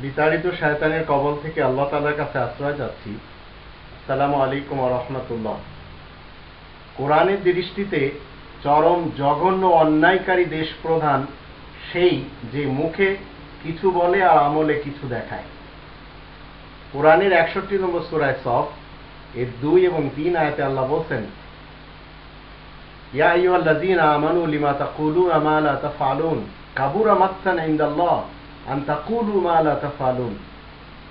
বিতাড়িত শয়তানের কবল থেকে আল্লাহ তালার কাছে আশ্রয় যাচ্ছি। সালামু আলাইকুম রহমতুল্লাহ। কোরআনের দৃষ্টিতে চরম, জঘন্য, অন্যায়কারী দেশ প্রধান সেই যে মুখে কিছু বলে আর আমলে কিছু দেখায়। কোরআনের একষট্টি নম্বর সুরায় সফ, এর দুই এবং তিন আয়াতে আল্লাহ বলছেন, ইয়া আইয়ুহাল্লাযীনা আমানু লিমা তাকুলুনা মা লা তাফআলুন? কাবুরা মাকতান ইনদাল্লাহ।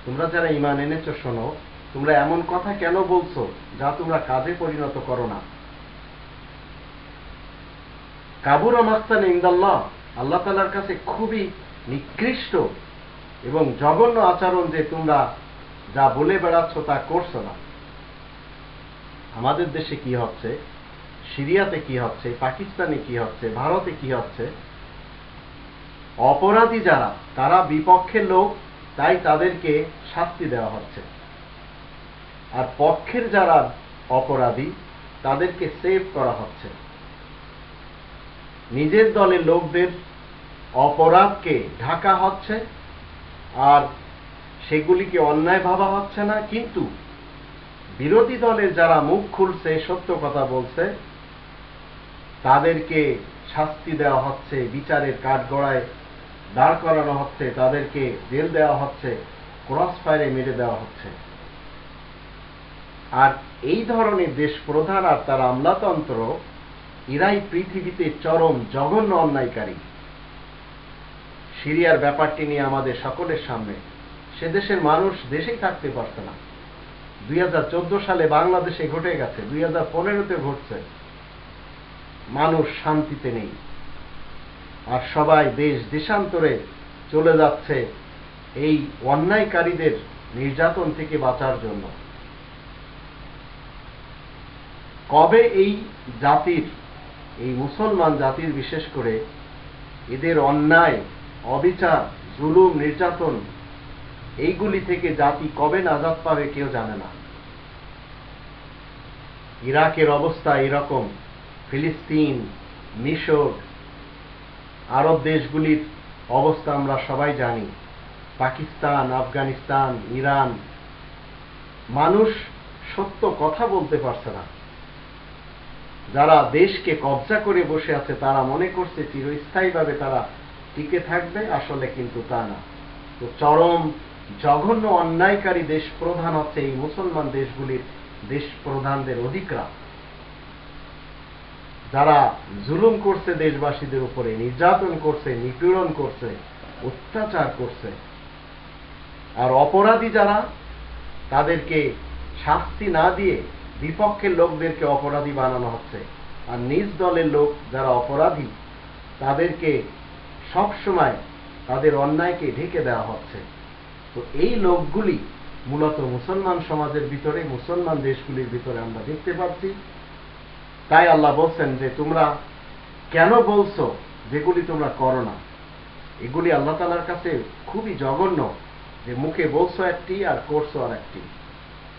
তোমরা যারা ঈমান এনেছো, শোনো, তোমরা এমন কথা কেন বলছো যা তোমরা কাজে পরিণত করো না? কাবুরা মাকতান ইনদাল্লাহ, আল্লাহ তাআলার কাছে খুবই নিকৃষ্ট এবং জঘন্য আচরণ যে তোমরা যা বলে বেড়াচ্ছ তা করছ না। আমাদের দেশে কি হচ্ছে? সিরিয়াতে কি হচ্ছে? পাকিস্তানে কি হচ্ছে? ভারতে কি হচ্ছে? অপরাধী যারা, তারা বিপক্ষের লোক, তাই তাদেরকে শাস্তি দেওয়া হচ্ছে। আর পক্ষের যারা অপরাধী, তাদেরকে সেভ করা হচ্ছে। নিজের দলের লোকদের অপরাধকে ঢাকা হচ্ছে, আর সেগুলিকে অন্যায় ভাবা হচ্ছে না, কিন্তু বিরোধী দলের যারা মুখ খুলছে, সত্য কথা বলছে, তাদেরকে শাস্তি দেওয়া হচ্ছে বিচারের কাঠগড়ায় দাঁড় করানো হচ্ছে, তাদেরকে জেল দেওয়া হচ্ছে, ক্রস ফায়ারে মেরে দেওয়া হচ্ছে। আর এই ধরনের দেশ প্রধান আর তার আমলাতন্ত্র, এরাই পৃথিবীতে চরম জঘন্য অন্যায়কারী। সিরিয়ার ব্যাপারটি নিয়ে আমাদের সকলের সামনে, সে দেশের মানুষ দেশেই থাকতে পারছে না। দুই হাজার চোদ্দ সালে বাংলাদেশে ঘটে গেছে, দুই হাজার ঘটছে। মানুষ শান্তিতে নেই। আর সবাই দেশ দেশান্তরে চলে যাচ্ছে এই অন্যায়কারীদের নির্যাতন থেকে বাঁচার জন্য। কবে এই জাতির, এই মুসলমান জাতির বিশেষ করে এদের অন্যায়, অবিচার, জুলুম, নির্যাতন, এইগুলি থেকে জাতি কবে নাজাদ পাবে কেউ জানে না। ইরাকের অবস্থা এরকম, ফিলিস্তিন, মিশর আরব দেশগুলির অবস্থা আমরা সবাই জানি। পাকিস্তান, আফগানিস্তান, ইরান। মানুষ সত্য কথা বলতে পারছে না। যারা দেশকে কবজা করে বসে আছে, তারা মনে করছে চিরস্থায়ীভাবে তারা টিকে থাকবে, আসলে কিন্তু তা না। তো চরম, জঘন্য, অন্যায়কারী দেশ প্রধান হচ্ছে এই মুসলমান দেশগুলির দেশ প্রধানদের অধিকরা। যারা জুলুম করছে দেশবাসীদের উপরে, নির্যাতন করছে, নিপীড়ন করছে, অত্যাচার করছে, আর অপরাধী যারা, তাদেরকে শাস্তি না দিয়ে বিপক্ষের লোকদেরকে অপরাধী বানানো হচ্ছে। আর নিজ দলের লোক যারা অপরাধী, তাদেরকে সবসময় তাদের অন্যায়কে ঢেকে দেওয়া হচ্ছে। তো এই লোকগুলি মূলত মুসলমান সমাজের ভিতরে, মুসলমান দেশগুলির ভিতরে আমরা দেখতে পাচ্ছি। তাই আল্লাহ বলছেন যে তোমরা কেন বলছো যেগুলি তোমরা করো না? এগুলি আল্লাহ তালার কাছে খুবই জঘন্য যে মুখে বলছো একটি আর করছ আর একটি।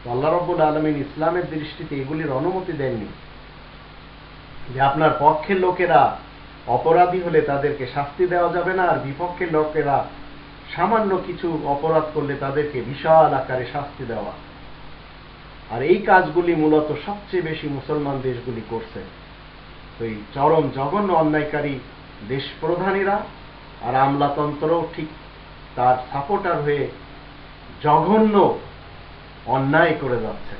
আল্লাহ রব্বুল আলমিন ইসলামের দৃষ্টিতে এগুলির অনুমতি দেননি যে আপনার পক্ষের লোকেরা অপরাধী হলে তাদেরকে শাস্তি দেওয়া যাবে না, আর বিপক্ষের লোকেরা সামান্য কিছু অপরাধ করলে তাদেরকে বিশাল আকারে শাস্তি দেওয়া। আর এই কাজগুলি মূলত সবচেয়ে বেশি মুসলমান দেশগুলি করছে। এই চরম জঘন্য অন্যায়কারী দেশ প্রধানীরা আর আমলাতন্ত্রও ঠিক তার সাপোর্টার হয়ে জঘন্য অন্যায় করে যাচ্ছে।